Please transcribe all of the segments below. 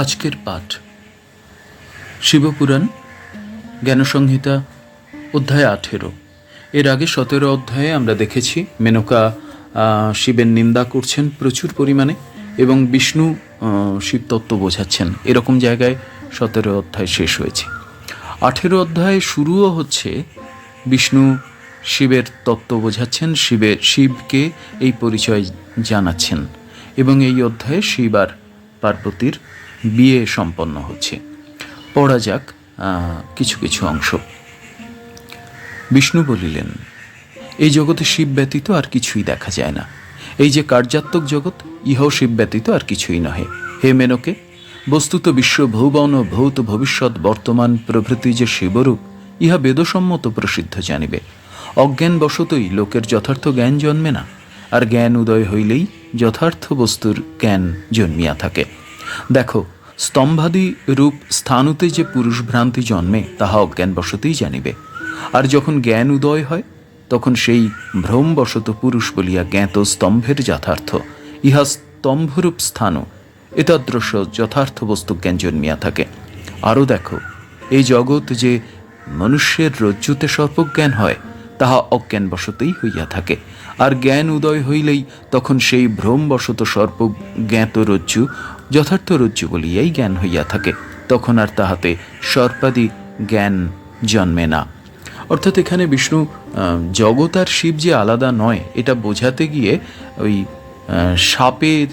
আজকের পাঠ। শিবপুরাণ, জ্ঞানসংহিতা, অধ্যায় আঠেরো। এর আগে সতেরো অধ্যায়ে আমরা দেখেছি, মেনকা শিবের নিন্দা করছেন প্রচুর পরিমাণে এবং বিষ্ণু শিবতত্ত্ব বোঝাচ্ছেন। এরকম জায়গায় সতেরো অধ্যায় শেষ হয়েছে। আঠেরো অধ্যায় শুরুও হচ্ছে, বিষ্ণু শিবের তত্ত্ব বোঝাচ্ছেন শিবের শিবকে এই পরিচয় জানাচ্ছেন এবং এই অধ্যায়ে শিব আর পার্বতীর বিয়ে সম্পন্ন হচ্ছে। পড়া যাক কিছু কিছু অংশ। বিষ্ণু বলিলেন, এই জগতে শিব ব্যতীত আর কিছুই দেখা যায় না। এই যে কার্যাত্মক জগৎ, ইহাও শিব ব্যতীত আর কিছুই নহে। হে মেনকে, বস্তুত বিশ্ব ভৌবন ভৌত ভবিষ্যৎ বর্তমান প্রভৃতি যে শিবরূপ, ইহা বেদসম্মত প্রসিদ্ধ জানিবে। অজ্ঞান বশতই লোকের যথার্থ জ্ঞান জন্মে না, আর জ্ঞান উদয় হইলেই যথার্থ বস্তুর জ্ঞান জন্মিয়া থাকে। দেখো, স্তম্ভাদি রূপ স্থানুতে যে পুরুষ ভ্রান্তি জন্মে, তাহা অজ্ঞানবশতই জানিবে। আর যখন জ্ঞান উদয় হয়, তখন সেই ভ্রমবশত পুরুষ বলিয়া জ্ঞাত স্তম্ভের যথার্থ। ইহা স্তম্ভরূপ স্থানও, এতাদৃশ যথার্থ বস্তু জ্ঞান জন্মিয়া থাকে। আরও দেখো, এই জগৎ যে মনুষ্যের রজ্জুতে সর্পজ্ঞান হয়, তাহা অজ্ঞানবশতই হইয়া থাকে। আর জ্ঞান উদয় হইলেই তখন সেই ভ্রমবশত সর্প জ্ঞাত রজ্জু যথার্থ রজ্জু বলিয়াই জ্ঞান হইয়া থাকে, তখন আর তাহাতে সর্পাদি জ্ঞান জন্মে না। অর্থাৎ এখানে বিষ্ণু জগৎ আর শিব যে আলাদা নয়, এটা বোঝাতে গিয়ে ওই সাপের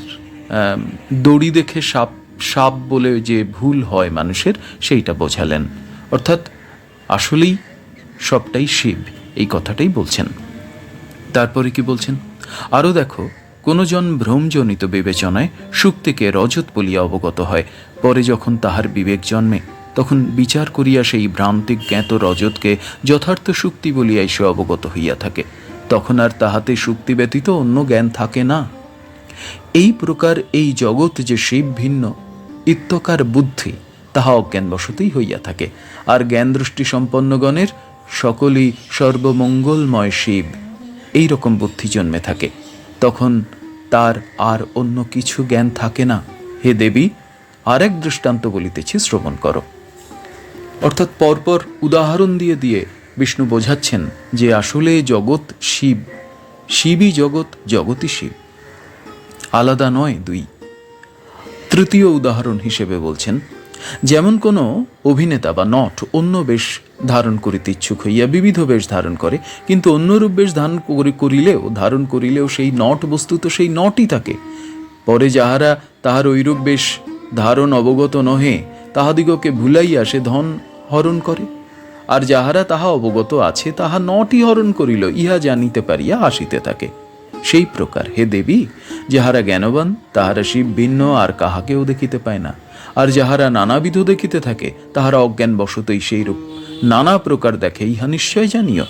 দড়ি দেখে সাপ সাপ বলে যে ভুল হয় মানুষের, সেইটা বোঝালেন। অর্থাৎ আসলেই সবটাই শিব, এই কথাটাই বলছেন। তারপরে কি বলছেন? আরও দেখো কোনো জন ভ্রমজনিত বিবেচনায় সুক্তিকে রজত বলিয়া অবগত হয়। পরে যখন তাহার বিবেক জন্মে, তখন বিচার করিয়া সেই ভ্রান্তিক জ্ঞাত রজতকে যথার্থ সুক্তি বলিয়াই সে অবগত হইয়া থাকে। তখন আর তাহাতে সুক্তি ব্যতীত অন্য জ্ঞান থাকে না। এই প্রকার এই জগৎ যে শিব ভিন্ন, ইত্যকার বুদ্ধি তাহা অজ্ঞানবশতেই হইয়া থাকে। আর জ্ঞান দৃষ্টি সম্পন্নগণের সকলেই সর্বমঙ্গলময় শিব। এই রকম বুদ্ধি জন্মে থাকে। তখন তার আর অন্য কিছু জ্ঞান থাকে না। হে দেবী, আরেক দৃষ্টান্ত বলিতেছি শ্রবণ করো। অর্থাৎ পরপর উদাহরণ দিয়ে দিয়ে বিষ্ণু বোঝাচ্ছেন যে আসলে জগৎ শিব। শিবই জগৎ জগতই শিব। আলাদা নয় দুই। তৃতীয় উদাহরণ হিসেবে বলছেন যেমন কোনো অভিনেতা বা নট অন্য বেশ ধারণ করিতে ইচ্ছুক হইয়া বিবিধ বেশ ধারণ করে, কিন্তু অন্যরূপ বেশ ধারণ করি- করিলেও, ধারণ করিলেও সেই নট বস্তু তো সেই নটই থাকে। পরে যাহারা তাহার ঐরূপ বেশ ধারণ অবগত নহে, তাহাদিগকে ভুলাইয়া সে ধন হরণ করে। আর যাহারা তাহা অবগত আছে, তাহা নটি হরণ করিল, ইহা জানিতে পারিয়া আসিতে থাকে। সেই প্রকার, হে দেবী, যাহারা জ্ঞানবান, তাহারা শিব ভিন্ন, আর কাহাকেও দেখিতে পায় না। আর যাহারা নানাবিধ দেখিতে থাকে, তাহারা অজ্ঞান বশতই সেই রূপ নানা প্রকার দেখে ইহা নিশ্চয় জানিও।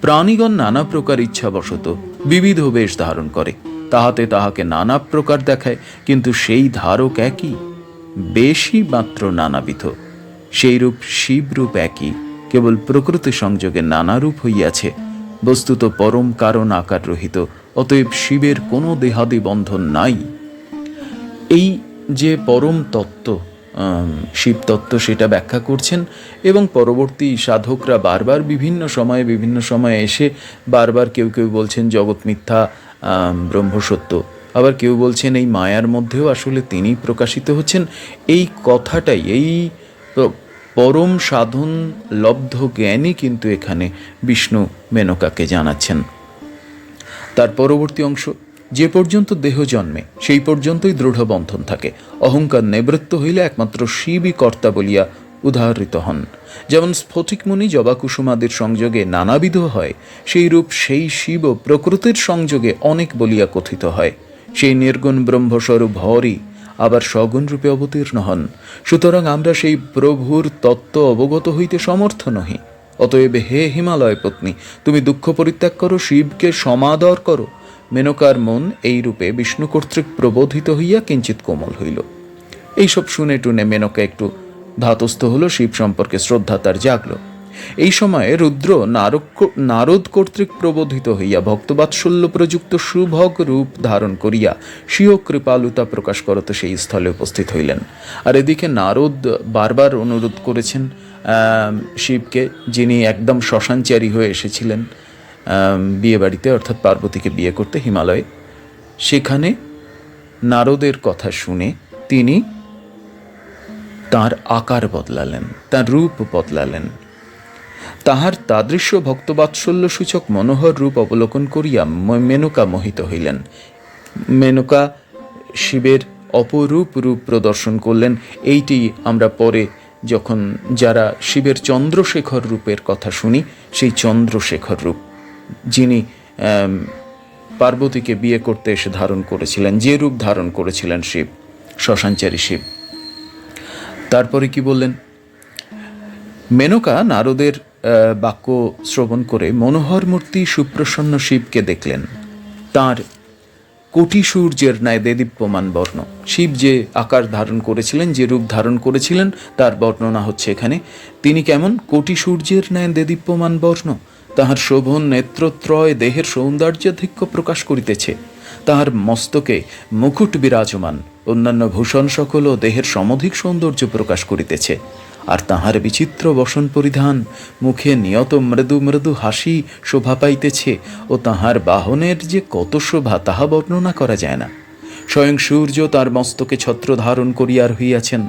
প্রাণীগণ নানা প্রকার ইচ্ছা ইচ্ছাবশত বিবিধ বেশ ধারণ করে। তাহাতে তাহাকে নানা প্রকার দেখায়, কিন্তু সেই ধারক একই। বেশি মাত্র নানাবিধ। সেই রূপ শিবরূপ একই। কেবল প্রকৃতি সংযোগে নানা রূপ হইয়াছে। বস্তুত পরম কারণ আকার রহিত, অতএব শিবের কোনো দেহাদি বন্ধন নাই। এই যে পরম তত্ত্ব শিবতত্ত্ব সেটা ব্যাখ্যা করছেন এবং পরবর্তী সাধকরা বারবার বিভিন্ন সময়ে বিভিন্ন সময়ে এসে বারবার কেউ কেউ বলছেন জগৎ মিথ্যা আম, ব্রহ্ম সত্য। আবার কেউ বলছেন এই মায়ার মধ্যেও আসলে তিনি প্রকাশিত হচ্ছেন। এই কথাটাই এই পরম সাধন লব্ধ জ্ঞানই কিন্তু এখানে বিষ্ণু মেনকাকে জানাচ্ছেন। তার পরবর্তী অংশ যে পর্যন্ত দেহ জন্মে, সেই পর্যন্তই দৃঢ় বন্ধন থাকে। অহংকার নিবৃত্ত হইলে একমাত্র শিবই কর্তা বলিয়া উদাহরিত হন। যেমন স্ফটিকমণি জবাকুসুমাদির সংযোগে নানাবিধ হয়, সেই রূপ সেই শিব প্রকৃতির সংযোগে অনেক বলিয়া কথিত হয়। সেই নির্গুণ ব্রহ্মস্বরূপ হরই আবার সগুণ রূপে অবতীর্ণ হন। সুতরাং আমরা সেই প্রভুর তত্ত্ব অবগত হইতে সমর্থ নহি। অতএব হে হিমালয় পত্নী, তুমি দুঃখ পরিত্যাগ করো, শিবকে সমাদর করো। মেনকার মন এই রূপে বিষ্ণু কর্তৃক প্রবোধিত হইয়া কিঞ্চিত কোমল হইল। এইসব শুনে টুনে মেনকা একটু ধাতস্থ হলো, শিব সম্পর্কে শ্রদ্ধা তার জাগল। এই সময়ে রুদ্র নারক নারদ কর্তৃক প্রবোধিত হইয়া ভক্তবাৎসল্য প্রযুক্ত সুভগ রূপ ধারণ করিয়া স্বীয় কৃপালুতা প্রকাশ করত সেই স্থলে উপস্থিত হইলেন। আর এদিকে নারদ বারবার অনুরোধ করেছেন শিবকে, যিনি একদম শ্মশানচারী হয়ে এসেছিলেন। বিয়ে বাড়িতে অর্থাৎ পার্বতীকে বিয়ে করতে হিমালয়ে। সেখানে নারদের কথা শুনে তিনি তার আকার বদলালেন, তার রূপ বদলালেন। তাহার তাদৃশ্য ভক্তবাৎসল্য সূচক মনোহর রূপ অবলোকন করিয়া মেনকা মোহিত হইলেন। মেনকা শিবের অপরূপ রূপ প্রদর্শন করলেন। এইটি আমরা পরে যখন যারা শিবের চন্দ্রশেখর রূপের কথা শুনি, সেই চন্দ্রশেখর রূপ যিনি পার্বতীকে বিয়ে করতে এসে ধারণ করেছিলেন, যে রূপ ধারণ করেছিলেন শিব, শ্মশানচারী শিব। তারপরে কি বললেন? মেনকা নারদের বাক্য শ্রবণ করে মনোহর মূর্তি সুপ্রসন্ন শিবকে দেখলেন। তার কোটি সূর্যের ন্যায় দেদীপ্যমান বর্ণ। শিব যে আকার ধারণ করেছিলেন, যে রূপ ধারণ করেছিলেন, তার বর্ণনা হচ্ছে এখানে। তিনি কেমন? কোটি সূর্যের ন্যায় দেদীপ্যমান বর্ণ। তাহার শোভন নেত্রত্রয় দেহের সৌন্দর্যাধিক্য প্রকাশ করিতেছে। তাহার মস্তকে মুকুট বিরাজমান, অন্যান্য ভূষণ সকল ও দেহের সমধিক সৌন্দর্য প্রকাশ করিতেছে। আর তাহার বিচিত্র বসন পরিধান, মুখে নিয়ত মৃদু মৃদু হাসি শোভা পাইতেছে, ও তাহার বাহনের যে কত শোভা তাহা বর্ণনা করা যায় না। স্বয়ং সূর্য তার মস্তকে ছত্র ধারণ করিয়া রহিয়াছেন।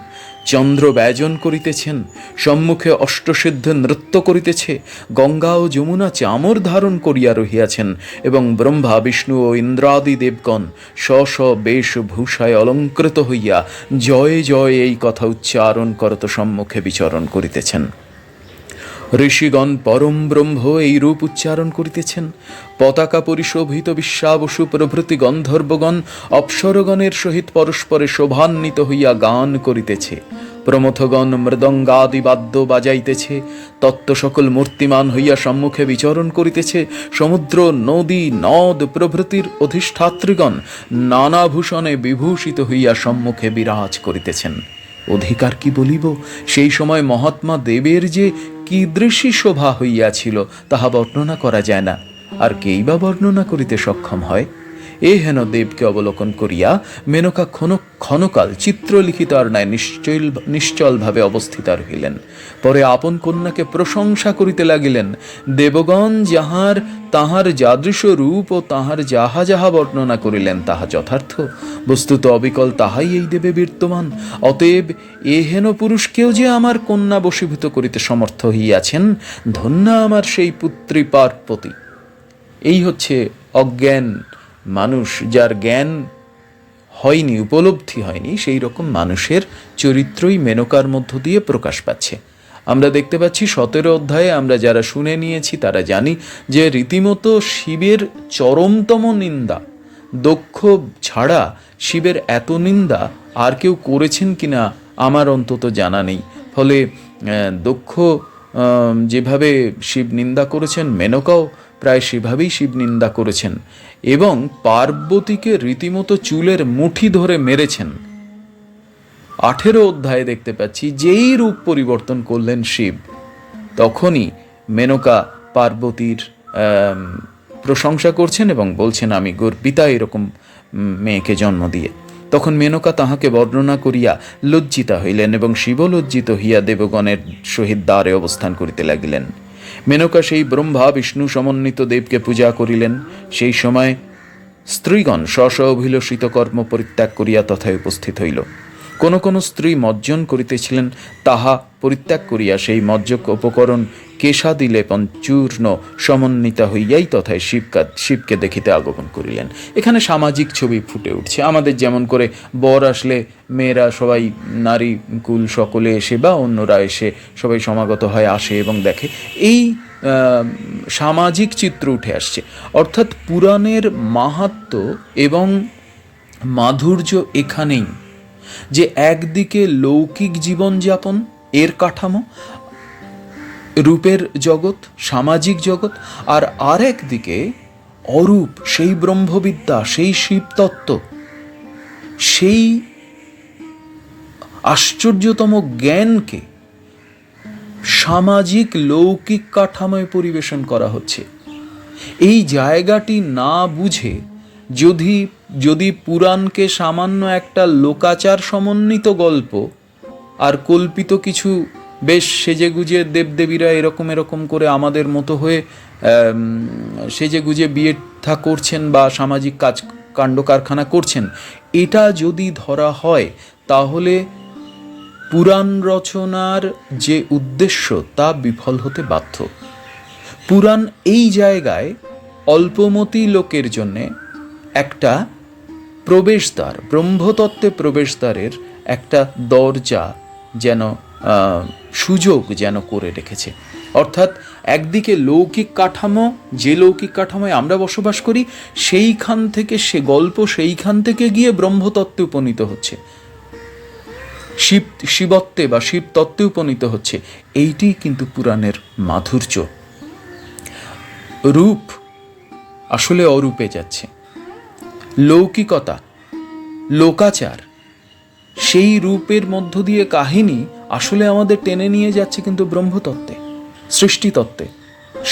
চন্দ্র ব্যজন করিতেছেন, সম্মুখে অষ্টসিদ্ধ নৃত্য করিতেছে, গঙ্গা ও যমুনা চামর ধারণ করিয়া রহিয়াছেন এবং ব্রহ্মা, বিষ্ণু ও ইন্দ্রাদি দেবগণ স্ব স্ব বেশভূষায় অলঙ্কৃত হইয়া জয় জয় এই কথা উচ্চারণ করত সম্মুখে বিচরণ করিতেছেন। ঋষিগণ পরম ব্রহ্ম এই রূপ উচ্চারণ করিতেছেন। পতাকা পরিশোভিত বিশ্বাবসু প্রভৃতি গন্ধর্বগণ অপ্সরগণের সহিত পরস্পরে শোভান্বিত হইয়া গান করিতেছে। প্রমথগণ মৃদঙ্গাদি বাদ্য বাজাইতেছে। তত্ত্ব সকল মূর্তিমান হইয়া সম্মুখে বিচরণ করিতেছে। সমুদ্র, নদী, নদ প্রভৃতির অধিষ্ঠাত্রীগণ নানা ভূষণে বিভূষিত হইয়া সম্মুখে বিরাজ করিতেছেন। অধিকার কি বলিব? সেই সময় মহাত্মা দেবের যে কীদৃশী শোভা হইয়াছিল তাহা বর্ণনা করা যায় না। আর কেই বা বর্ণনা করিতে সক্ষম হয়? এ হেন দেবকে অবলোকন করিয়া মেনকা ক্ষণ ক্ষণকাল চিত্রলিখিত আর ন্যায় নিশ্চল নিশ্চলভাবে অবস্থিত রহিলেন পরে আপন কন্যাকে প্রশংসা করিতে লাগিলেন। দেবগণ যাহার তাহার যাদৃশ রূপ ও তাহার যাহা যাহা বর্ণনা করিলেন তাহা যথার্থ। বস্তুত অবিকল তাহাই এই দেবে বিদ্যমান অতএব এ হেন পুরুষকেও যে আমার কন্যা বশীভূত করিতে সমর্থ হইয়াছেন, ধন্য আমার সেই পুত্রী পার্বতী। এই হচ্ছে অজ্ঞান মানুষ যার জ্ঞান হয়নি, উপলব্ধি হয়নি, সেই রকম মানুষের চরিত্রই মেনকার মধ্য দিয়ে প্রকাশ পাচ্ছে। আমরা দেখতে পাচ্ছি সতেরো অধ্যায়ে আমরা যারা শুনে নিয়েছি তারা জানি যে রীতিমতো শিবের চরমতম নিন্দা, দক্ষ ছাড়া শিবের এত নিন্দা আর কেউ করেছেন কিনা আমার অন্তত জানা নেই। ফলে দক্ষ যেভাবে শিব নিন্দা করেছেন, মেনকাও প্রায় সেভাবেই শিব নিন্দা করেছেন। এবং পার্বতীকে রীতিমতো চুলের মুঠি ধরে মেরেছেন। আঠেরো অধ্যায়ে দেখতে পাচ্ছি, যেই রূপ পরিবর্তন করলেন শিব, তখনই মেনকা পার্বতীর প্রশংসা করছেন এবং বলছেন, আমি গর্বিতা এরকম মেয়েকে জন্ম দিয়ে। তখন মেনকা তাহাকে বর্ণনা করিয়া লজ্জিতা হইলেন এবং শিব লজ্জিত হইয়া দেবগণের সহিত দ্বারে অবস্থান করিতে লাগিলেন। মেনকা সেই ব্রহ্মা বিষ্ণু সমন্বিত দেবকে পূজা করিলেন। সেই সময় স্ত্রীগণ স্ব অভিলষিত কর্ম পরিত্যাগ করিয়া তথায় উপস্থিত হইল। কোন কোন স্ত্রী মজ্জন করিতেছিলেন, তাহা পরিত্যাগ করিয়া সেই মজ্জক উপকরণ কেশা দিলে পঞ্চূর্ণ সমন্বিতা হইয়াই তথায় শিবকা শিবকে দেখিতে আগমন করিলেন। এখানে সামাজিক ছবি ফুটে উঠছে। আমাদের যেমন করে বর আসলে মেয়েরা সবাই নারী কুল সকলে এসে বা অন্যরা এসে সবাই সমাগত হয়, আসে এবং দেখে। এই সামাজিক চিত্র উঠে আসছে। অর্থাৎ পুরাণের মাহাত্ম এবং মাধুর্য এখানেই যে একদিকে লৌকিক জীবনযাপন, এর কাঠামো রূপের জগৎ, সামাজিক জগৎ, আর আরেক দিকে অরূপ, সেই ব্রহ্মবিদ্যা, সেই শিবতত্ত্ব সেই আশ্চর্যতম জ্ঞানকে সামাজিক লৌকিক কাঠামোয় পরিবেশন করা হচ্ছে। এই জায়গাটি না বুঝে যদি যদি পুরাণকে সামান্য একটা লোকাচার সমন্বিত গল্প আর কল্পিত কিছু বেশ সেজে গুজে দেবদেবীরা এরকম এরকম করে আমাদের মতো হয়ে সেজে গুজে বিয়ে থা করছেন বা সামাজিক কাজ, কাণ্ড কারখানা করছেন। এটা যদি ধরা হয়, তাহলে পুরাণ রচনার যে উদ্দেশ্য, তা বিফল হতে বাধ্য। পুরাণ এই জায়গায় অল্পমতি লোকের জন্যে একটা প্রবেশদ্বার, ব্রহ্মতত্ত্বে প্রবেশদ্বারের একটা দরজা যেন সুযোগ যেন করে রেখেছে। অর্থাৎ একদিকে লৌকিক কাঠামো, যে লৌকিক কাঠামোয় আমরা বসবাস করি, সেইখান থেকে সে গল্প, সেইখান থেকে গিয়ে ব্রহ্মতত্ত্বে উপনীত হচ্ছে। শিব, শিবত্বে বা শিব তত্ত্বে উপনীত হচ্ছে। এইটি কিন্তু পুরাণের মাধুর্য। রূপ আসলে অরূপে যাচ্ছে। লৌকিকতা, লোকাচার, সেই রূপের মধ্য দিয়ে কাহিনী আসলে আমাদের টেনে নিয়ে যাচ্ছে কিন্তু ব্রহ্মতত্ত্বে, সৃষ্টিতত্ত্বে,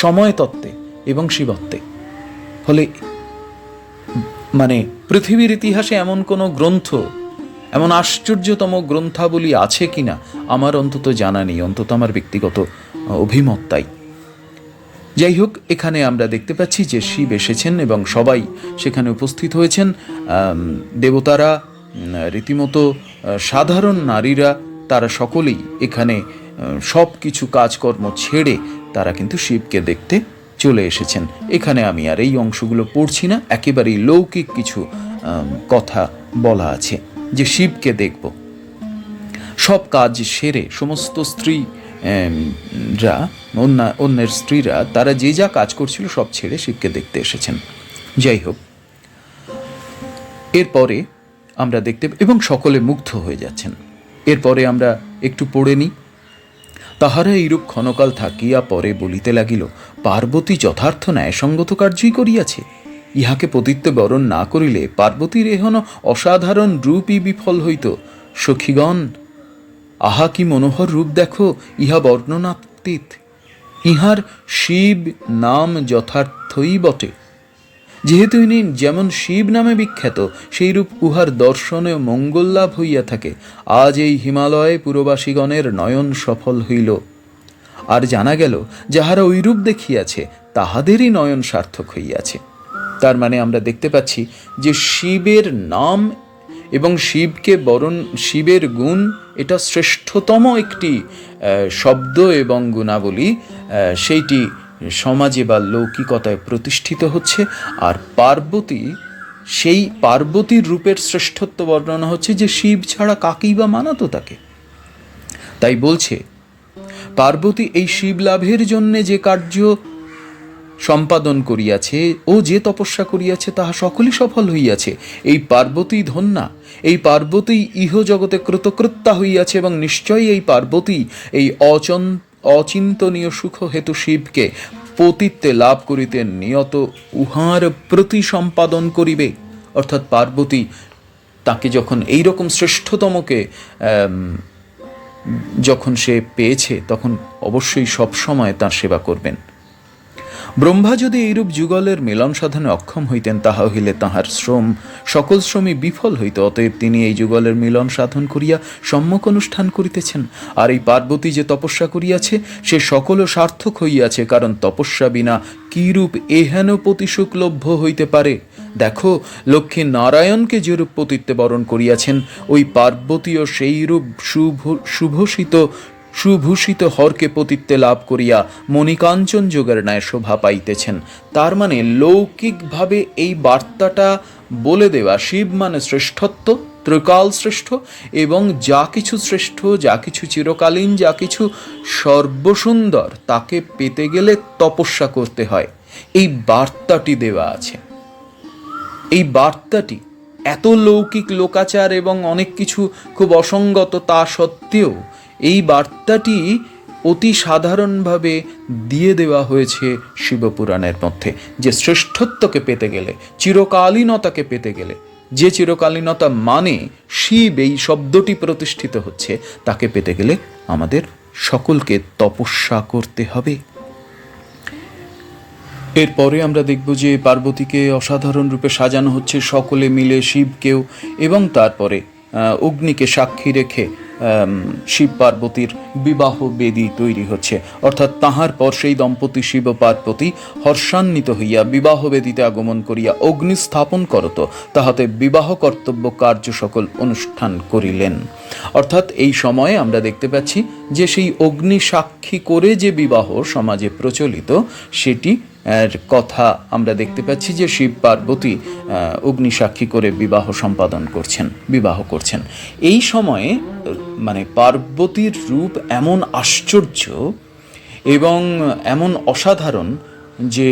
সময়তত্ত্বে এবং শিবত্বে। ফলে মানে পৃথিবীর ইতিহাসে এমন কোনো গ্রন্থ, এমন আশ্চর্যতম গ্রন্থাবলী আছে কিনা আমার অন্তত জানা নেই, অন্তত আমার ব্যক্তিগত অভিমত তাই। যাই হোক, এখানে আমরা দেখতে পাচ্ছি যে শিব এসেছেন এবং সবাই সেখানে উপস্থিত হয়েছেন। দেবতারা রীতিমতো সাধারণ নারীরা তারা সকলেই এখানে সব কিছু কাজকর্ম ছেড়ে তারা কিন্তু শিবকে দেখতে চলে এসেছেন। এখানে আমি আর এই অংশগুলো পড়ছি না, একেবারেই লৌকিক কিছু কথা বলা আছে যে শিবকে দেখব। সব কাজ সেরে সমস্ত স্ত্রী রা, অন্য, অন্যের স্ত্রীরা, তারা যে যা কাজ করছিল সব ছেড়ে শিবকে দেখতে এসেছেন। যাই হোক, এরপরে আমরা দেখতে, এবং সকলে মুগ্ধ হয়ে যাচ্ছেন। এরপরে আমরা একটু পড়ে নিই। তাহারা এইরূপ ক্ষণকাল থাকিয়া পরে বলিতে লাগিল, পার্বতী যথার্থ ন্যায়সঙ্গত কার্যই করিয়াছে। ইহাকে পতিত্ব বরণ না করিলে পার্বতীর এহন অসাধারণ রূপই বিফল হইত। সখীগণ, আহা কি মনোহর রূপ দেখো, ইহা বর্ণনাতীত। ইহার শিব নাম যথার্থই বটে। যেহেতু ইনি যেমন শিব নামে বিখ্যাত, সেইরূপ উহার দর্শনে মঙ্গল লাভ হইয়া থাকে। আজ এই হিমালয়ে পুরবাসীগণের নয়ন সফল হইল। আর জানা গেল, যাহারা ঐরূপ দেখিয়াছে, তাহাদেরই নয়ন সার্থক হইয়াছে। তার মানে আমরা দেখতে পাচ্ছি যে শিবের নাম এবং শিবকে বরণ, শিবের গুণ, এটা শ্রেষ্ঠতম একটি শব্দ এবং গুণাবলী সেইটি সমাজে বা লৌকিকতায় প্রতিষ্ঠিত হচ্ছে, আর পার্বতী, সেই পার্বতীর রূপের শ্রেষ্ঠত্ব বর্ণনা হচ্ছে যে শিব ছাড়া কাকেই বা মানাতো তাকে। তাই বলছে, পার্বতী এই শিব লাভের জন্যে যে কার্য সম্পাদন করিয়াছে ও যে তপস্যা করিয়াছে তাহা সকলই সফল হইয়াছে। এই পার্বতী ধন্যা, এই পার্বতী ইহ জগতে কৃতকৃত্যা হইয়াছে এবং নিশ্চয়ই এই পার্বতী এই অচন অচিন্তনীয় সুখ হেতু শিবকে পতিত্বে লাভ করিতে নিয়ত উহার প্রতি সম্পাদন করিবে। অর্থাৎ পার্বতী তাকে যখন এই রকম শ্রেষ্ঠতমকে যখন সে পেয়েছে, তখন অবশ্যই সবসময় তার সেবা করবেন। ব্রহ্মা যদি এইরূপ যুগলের মিলন সাধনে অক্ষম হইতেন, তাহা হইলে তাহার শ্রম, সকল শ্রমই বিফল হইত। অতএব তিনি এই যুগলের মিলন সাধন করিয়া সম্মুখ অনুষ্ঠান করিতেছেন। আর এই পার্বতী যে তপস্যা করিয়াছে, সে সকলও সার্থক হইয়াছে, কারণ তপস্যা বিনা কিরূপ এহেন প্রতিসুখ লভ্য হইতে পারে? দেখো, লক্ষ্মী নারায়ণকে যেরূপ পতিত্বে বরণ করিয়াছেন, ওই পার্বতীও সেইরূপ শুভ শুভষিত সুভূষিত হরকে পতিত্বে লাভ করিয়া মণিকাঞ্চন যোগের ন্যায় শোভা পাইতেছেন। তার মানে লৌকিকভাবে এই বার্তাটা বলে দেওয়া শিব মানে শ্রেষ্ঠত্ব, ত্রিকাল শ্রেষ্ঠ এবং যা কিছু শ্রেষ্ঠ, যা কিছু চিরকালীন, যা কিছু সর্বসুন্দর, তাকে পেতে গেলে তপস্যা করতে হয়। এই বার্তাটি দেওয়া আছে। এই বার্তাটি এত লৌকিক লোকাচার এবং অনেক কিছু খুব অসঙ্গত তা সত্ত্বেও এই বার্তাটি অতি সাধারণভাবে দিয়ে দেওয়া হয়েছে শিবপুরাণের মধ্যে। যে শ্রেষ্ঠত্বকে পেতে গেলে, চিরকালীনতাকে পেতে গেলে, যে চিরকালীনতা মানে শিব এই শব্দটি প্রতিষ্ঠিত হচ্ছে, তাকে পেতে গেলে আমাদের সকলকে তপস্যা করতে হবে। এরপরে আমরা দেখব যে পার্বতীকে অসাধারণ রূপে সাজানো হচ্ছে, সকলে মিলে শিবকেও এবং তারপরে অগ্নিকে সাক্ষী রেখে শিব পার্বতীর বিবাহ বেদী তৈরি হচ্ছে। অর্থাৎ তাহার পর সেই দম্পতি শিব পার্বতী হর্ষান্বিত হইয়া বিবাহ বেদিতে আগমন করিয়া অগ্নি স্থাপন করত। তাহাতে বিবাহ কর্তব্য কার্য সকল অনুষ্ঠান করিলেন। অর্থাৎ এই সময়ে আমরা দেখতে পাচ্ছি যে সেই অগ্নি সাক্ষী করে যে বিবাহ সমাজে প্রচলিত, সেটি কথা আমরা দেখতে পাচ্ছি যে শিব পার্বতী অগ্নি সাক্ষী করে বিবাহ সম্পাদন করছেন, বিবাহ করছেন। এই সময়ে মানে পার্বতীর রূপ এমন আশ্চর্য এবং এমন অসাধারণ যে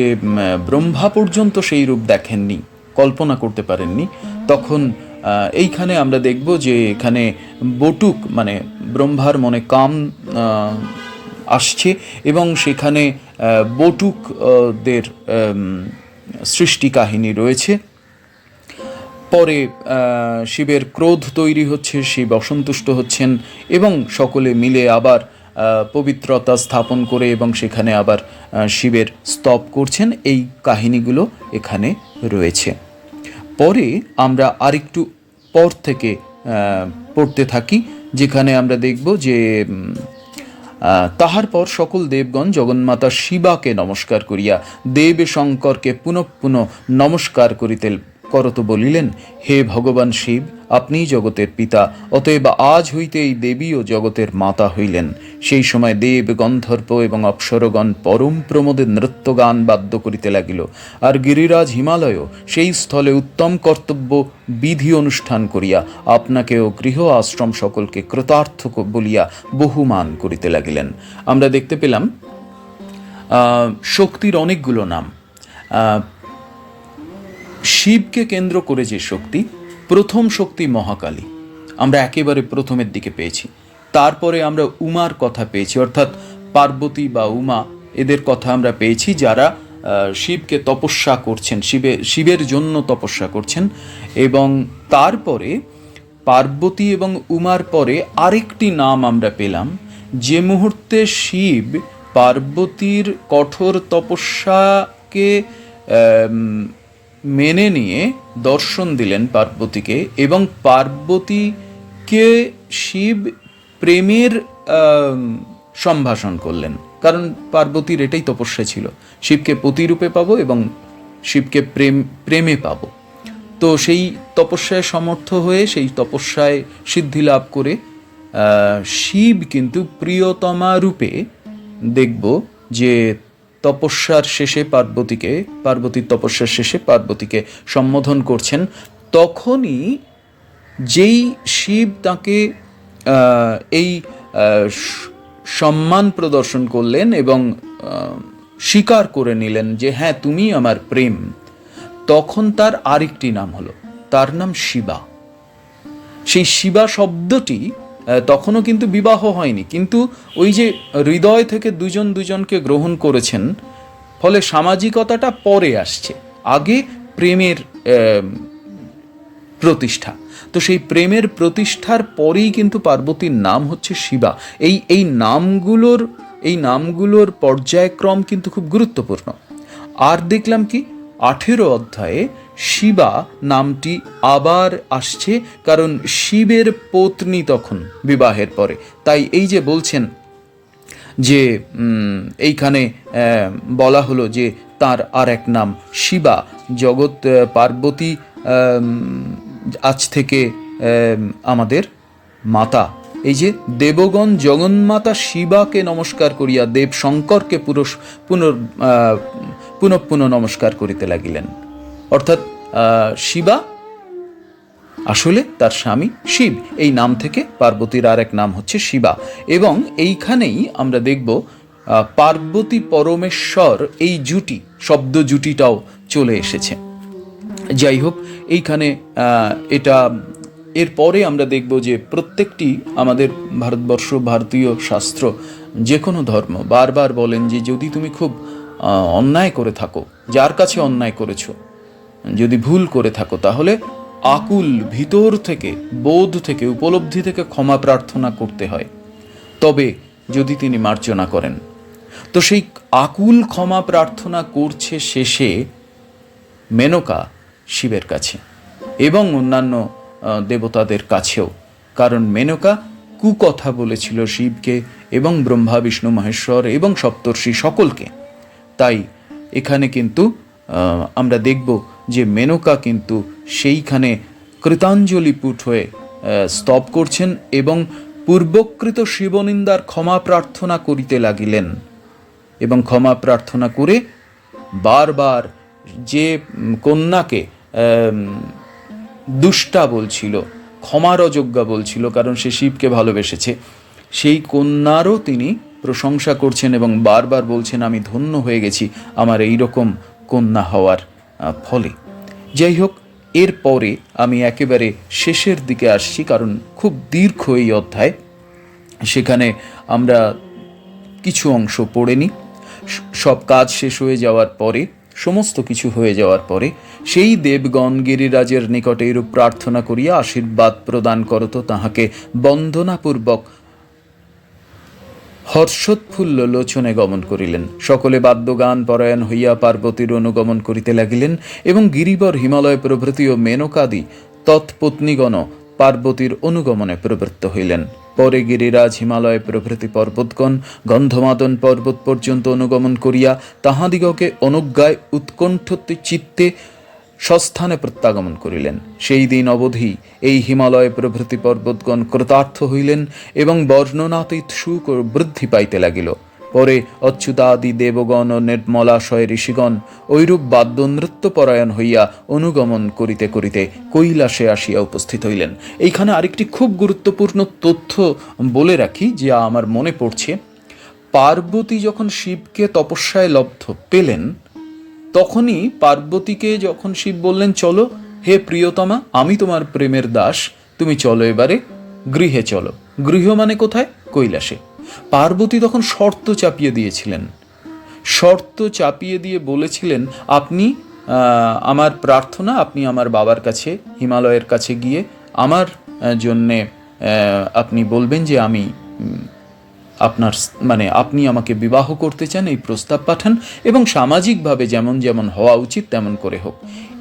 ব্রহ্মা পর্যন্ত সেই রূপ দেখেননি, কল্পনা করতে পারেননি। তখন এইখানে আমরা দেখব যে এখানে বটুক মানে ব্রহ্মার মনে কাম আসছে এবং সেখানে আহ, বটুক দের সৃষ্টি কাহিনী রয়েছে। পরে শিবের ক্রোধ তৈরি হচ্ছে শিব অসন্তুষ্ট হচ্ছেন এবং সকলে মিলে আবার পবিত্রতা স্থাপন করে এবং সেখানে আবার শিবের স্তব করছেন। এই কাহিনীগুলো এখানে রয়েছে। পরে আমরা আরেকটু পর থেকে পড়তে থাকি যেখানে আমরা দেখব যে তাহার পর সকল দেবগণ জগন্মাতা শিবাকে নমস্কার করিয়া দেব শঙ্করকে পুনঃ পুনঃ নমস্কার করিতে করত বলিলেন, হে ভগবান শিব, আপনিই জগতের পিতা, অতএব আজ হইতে এই দেবীও জগতের মাতা হইলেন। সেই সময় দেব, গন্ধর্ব এবং অপ্সরগণ পরম প্রমোদে নৃত্যগান বাদ্য করিতে লাগিল। আর গিরিরাজ হিমালয়ও সেই স্থলে উত্তম কর্তব্য বিধি অনুষ্ঠান করিয়া আপনাকেও গৃহ আশ্রম সকলকে কৃতার্থ বলিয়া বহুমান করিতে লাগিলেন। আমরা দেখতে পেলাম শক্তির অনেকগুলো নাম। শিবকে কেন্দ্র করে যে শক্তি, প্রথম শক্তি মহাকালী। আমরা একেবারে প্রথমের দিকে পেয়েছি। তারপরে আমরা উমার কথা পেয়েছি, অর্থাৎ পার্বতী বা উমা এদের কথা আমরা পেয়েছি, যারা শিবকে তপস্যা করছেন, শিবে, শিবের জন্য তপস্যা করছেন। এবং তারপরে পার্বতী এবং উমার পরে আরেকটি নাম আমরা পেলাম, যে মুহূর্তে শিব পার্বতীর কঠোর তপস্যাকে মেনে নিয়ে দর্শন দিলেন পার্বতীকে এবং পার্বতীকে শিব প্রেমের সম্ভাষণ করলেন। কারণ পার্বতীর এটাই তপস্যা ছিল। শিবকে পতিরূপে পাবো এবং শিবকে প্রেম, প্রেমে পাবো। তো সেই তপস্যায় সমর্থ হয়ে, সেই তপস্যায় সিদ্ধি লাভ করে শিব কিন্তু প্রিয়তমা রূপে দেখব যে তপস্যার শেষে পার্বতীকে, পার্বতীর তপস্যার শেষে পার্বতীকে সম্বোধন করছেন, তখনই যেই শিব তাকে এই সম্মান প্রদর্শন করলেন এবং স্বীকার করে নিলেন যে হ্যাঁ তুমি আমার প্রেম, তখন তার আরেকটি নাম হলো, তার নাম শিবা। সেই শিবা শব্দটি তখনও কিন্তু বিবাহ হয়নি। কিন্তু ওই যে হৃদয় থেকে দুজন দুজনকে গ্রহণ করেছেন, ফলে সামাজিকতাটা পরে আসছে। আগে প্রেমের প্রতিষ্ঠা। তো সেই প্রেমের প্রতিষ্ঠার পরেই কিন্তু পার্বতীর নাম হচ্ছে শিবা। এই এই নামগুলোর এই নামগুলোর পর্যায়ক্রম কিন্তু খুব গুরুত্বপূর্ণ। আর দেখলাম কি, আঠেরো অধ্যায়ে শিবা নামটি আবার আসছে কারণ শিবের পত্নী তখন বিবাহের পরে। তাই এই যে বলছেন যে এইখানে বলা হলো যে তার আর এক নাম শিবা। জগৎ পার্বতী আজ থেকে আমাদের মাতা। এই যে দেবগণ জগন্মাতা শিবাকে নমস্কার করিয়া দেব শঙ্করকে পুরুষ পুনঃ পুনঃ নমস্কার করিতে লাগিলেন। অর্থাৎ শিবা, আসলে তার স্বামী শিব। এই নাম থেকে পার্বতীর আর এক নাম হচ্ছে শিবা। এবং এইখানেই আমরা দেখব পার্বতী পরমেশ্বর এই জুটি, শব্দ জুটিটাও চলে এসেছে। যাই হোক, এইখানে এটা এরপরে আমরা দেখব যে প্রত্যেকটি আমাদের ভারতবর্ষ, ভারতীয় শাস্ত্র যে কোনো ধর্ম, বারবার বলেন যে যদি তুমি খুব অন্যায় করে থাকো, যার কাছে অন্যায় করেছ যদি ভুল করে থাকো তাহলে আকুল ভিতর থেকে, বোধ থেকে, উপলব্ধি থেকে ক্ষমা প্রার্থনা করতে হয়। তবে যদি তিনি মার্জনা করেন, তো সেই আকুল ক্ষমা প্রার্থনা করছে শেষে মেনকা শিবের কাছে এবং অন্যান্য দেবতাদের কাছেও। কারণ মেনকা কুকথা বলেছিল শিবকে এবং ব্রহ্মা, বিষ্ণু, মহেশ্বর এবং সপ্তর্ষি সকলকে। তাই এখানে কিন্তু আমরা দেখব যে মেনকা কিন্তু সেইখানে কৃতাঞ্জলিপুট হয়ে স্তব করছেন এবং পূর্বকৃত শিবনিন্দার ক্ষমা প্রার্থনা করিতে লাগিলেন। এবং ক্ষমা প্রার্থনা করে বারবার যে কন্যাকে দুষ্টা বলছিল ক্ষমার অযোগ্যা বলছিল, কারণ সে শিবকে ভালোবেসেছে, সেই কন্যারও তিনি প্রশংসা করছেন এবং বারবার বলছেন, আমি ধন্য হয়ে গেছি, আমার এই রকম কন্যা হওয়ার। ফলে। যাই হোক এরপরে আমি একেবারে শেষের দিকে আসছি, কারণ খুব দীর্ঘ এই অধ্যায়। সেখানে আমরা কিছু অংশ পড়ে নিই। সব কাজ শেষ হয়ে যাওয়ার পরে, সমস্ত কিছু হয়ে যাওয়ার পরে, সেই দেবগণ গিরিরাজের নিকটে এরূপ প্রার্থনা করিয়া আশীর্বাদ প্রদান করত তাহাকে বন্দনাপূর্বক হর্ষোৎফুল্ল লোচনে গমন করিলেন। সকলে বাদ্যগান পরায়ণ হইয়া পার্বতীর অনুগমন করিতে লাগিলেন এবং গিরিবর হিমালয় প্রভৃতি ও মেনকাদি তৎপত্নীগণ পার্বতীর অনুগমনে প্রবৃত্ত হইলেন। পরে গিরিরাজ হিমালয় প্রভৃতি পর্বতগণ গন্ধমাদন পর্বত পর্যন্ত অনুগমন করিয়া তাহাদিগকে অনুজ্ঞায় উৎকণ্ঠ চিত্তে স্বস্থানে প্রত্যাগমন করিলেন। সেই দিন অবধি এই হিমালয় প্রভৃতি পর্বতগণ কৃতার্থ হইলেন এবং বর্ণনাতীত সুখ বৃদ্ধি পাইতে লাগিল। পরে অচ্যুতাদি দেবগণ ও নির্মলাশয় ঋষিগণ ঐরূপ বাদ্য নৃত্য পরায়ণ হইয়া অনুগমন করিতে করিতে কৈলাসে আসিয়া উপস্থিত হইলেন। এইখানে আরেকটি খুব গুরুত্বপূর্ণ তথ্য বলে রাখি, যা আমার মনে পড়ছে। পার্বতী যখন শিবকে তপস্যায় লব্ধ পেলেন তখনই পার্বতীকে যখন শিব বললেন, চলো, হে প্রিয়তমা, আমি তোমার প্রেমের দাস, তুমি চলো এবারে গৃহে চলো। গৃহ মানে কোথায়? কৈলাসে। পার্বতী তখন শর্ত চাপিয়ে দিয়েছিলেন। শর্ত চাপিয়ে দিয়ে বলেছিলেন, আপনি আমার প্রার্থনা, আপনি আমার বাবার কাছে, হিমালয়ের কাছে গিয়ে আমার জন্যে আপনি বলবেন যে আমি আপনার মানে আপনি আমাকে বিবাহ করতে চান, এই প্রস্তাব পাঠান এবং সামাজিকভাবে যেমন যেমন হওয়া উচিত তেমন করে হোক।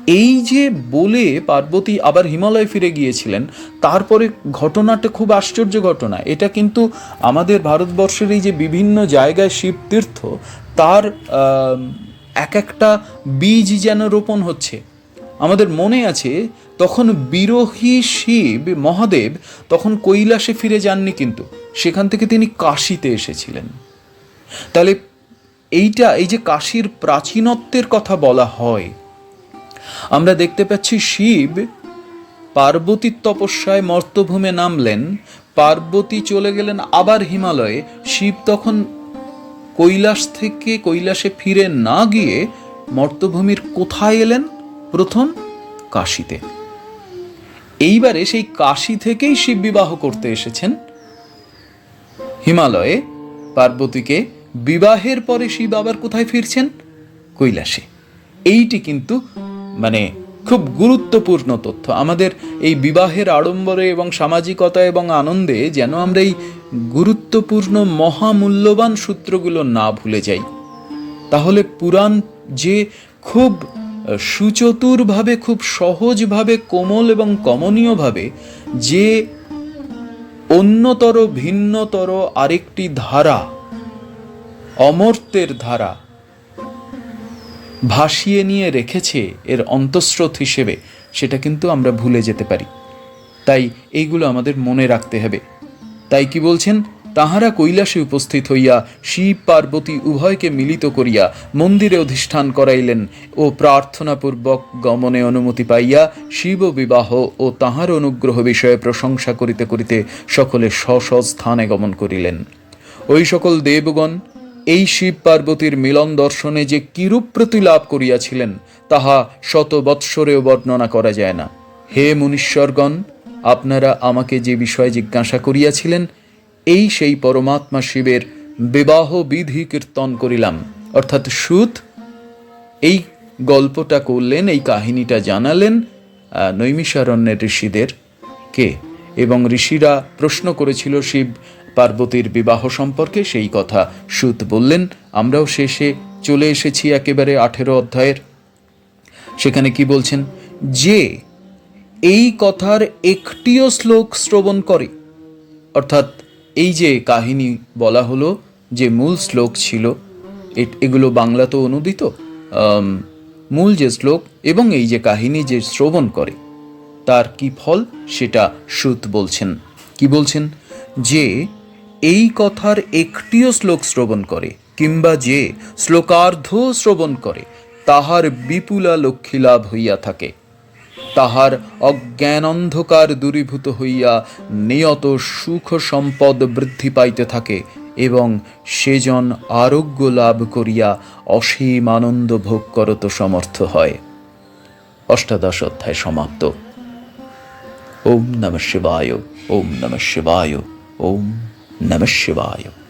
এই যে বলে পার্বতী আবার হিমালয় ফিরে গিয়েছিলেন, তারপরে ঘটনাটা খুব আশ্চর্য ঘটনা। এটা কিন্তু আমাদের ভারতবর্ষের এই যে বিভিন্ন জায়গায় শিবতীর্থ তার এক একটা বীজ যেন রোপণ হচ্ছে। আমাদের মনে আছে তখন বিরোহী শিব, মহাদেব তখন কৈলাসে ফিরে যাননি কিন্তু। সেখান থেকে তিনি কাশিতে এসেছিলেন। তাহলে এইটা, এই যে কাশীর প্রাচীনত্বের কথা বলা হয়, আমরা দেখতে পাচ্ছি শিব পার্বতীর তপস্যায় মর্তভূমে নামলেন, পার্বতী চলে গেলেন আবার হিমালয়ে। শিব তখন কৈলাস থেকে কৈলাসে ফিরে না গিয়ে মর্তভূমির কোথায় এলেন? প্রথম কাশীতে। এইবারে সেই কাশী থেকেই শিব বিবাহ করতে এসেছেন। হিমালয়ে পার্বতীকে বিবাহের পরে শিব আবার কোথায় ফিরছেন? কৈলাসে। এইটি কিন্তু মানে খুব গুরুত্বপূর্ণ তথ্য। আমাদের এই বিবাহের আড়ম্বরে এবং সামাজিকতা এবং আনন্দে যেন আমরা এই গুরুত্বপূর্ণ মহামূল্যবান সূত্রগুলো না ভুলে যাই, তাহলে পুরাণ যে খুব সুচতুরভাবে, খুব সহজভাবে, কোমল এবং কমনীয়ভাবে যে অন্যতর, ভিন্নতর আরেকটি ধারা অমর্ত্যের ধারা ভাসিয়ে নিয়ে রেখেছে এর অন্তঃস্রোত হিসেবে, সেটা কিন্তু আমরা ভুলে যেতে পারি। তাই এইগুলো আমাদের মনে রাখতে হবে। তাই কি বলছেন? তাহারা কৈলাসে উপস্থিত হইয়া শিব পার্বতী উভয়কে মিলিত করিয়া মন্দিরে অধিষ্ঠান করাইলেন ও প্রার্থনাপূর্বক গমনে অনুমতি পাইয়া শিব বিবাহ ও তাহার অনুগ্রহ বিষয়ে প্রশংসা করিতে করিতে সকলে স্ব স্থানে গমন করিলেন। ওই সকল দেবগণ এই শিব পার্বতীর মিলন দর্শনে যে কিরূপ প্রতিলাভ করিয়াছিলেন, তাহা শত বৎসরেও বর্ণনা করা যায় না। হে মুনীশ্বরগণ, আপনারা আমাকে যে বিষয়ে জিজ্ঞাসা করিয়াছিলেন এই সেই পরমাত্মা শিবের বিবাহ বিধি কীর্তন করিলাম। অর্থাৎ সুত, এই গল্পটা করলেন, এই কাহিনীটা জানালেন নৈমিষারণ্যের ঋষিদের কে? এবং ঋষিরা প্রশ্ন করেছিল শিব পার্বতীর বিবাহ সম্পর্কে, সেই কথা সুত বললেন, আমরাও শেষে চলে এসেছি একেবারে আঠেরো অধ্যায়ের। সেখানে কি বলছেন? যে এই কথার একটিও শ্লোক শ্রবণ করে। অর্থাৎ এই যে কাহিনী বলা হলো যে মূল শ্লোক ছিল এগুলো বাংলা তো অনুদিত মূল যে শ্লোক এবং এই যে কাহিনী যে শ্রবণ করে, তার কি ফল সেটা সুত বলছেন। কি বলছেন? যে এই কথার একটিও শ্লোক শ্রবণ করে, কিংবা যে শ্লোকার্ধ শ্রবণ করে, তাহার বিপুলা লক্ষ্মী লাভ হইয়া থাকে। তাহার অজ্ঞান অন্ধকার দূরীভূত হইয়া নিয়ত সুখ সম্পদ বৃদ্ধি পাইতে থাকে এবং সেজন আরোগ্য লাভ করিয়া অসীম আনন্দ ভোগ করত সমর্থ হয়। অষ্টাদশ অধ্যায় সমাপ্ত। ওম নম শিবায়, ওম নম শিবায়, ওম নম শিবায়।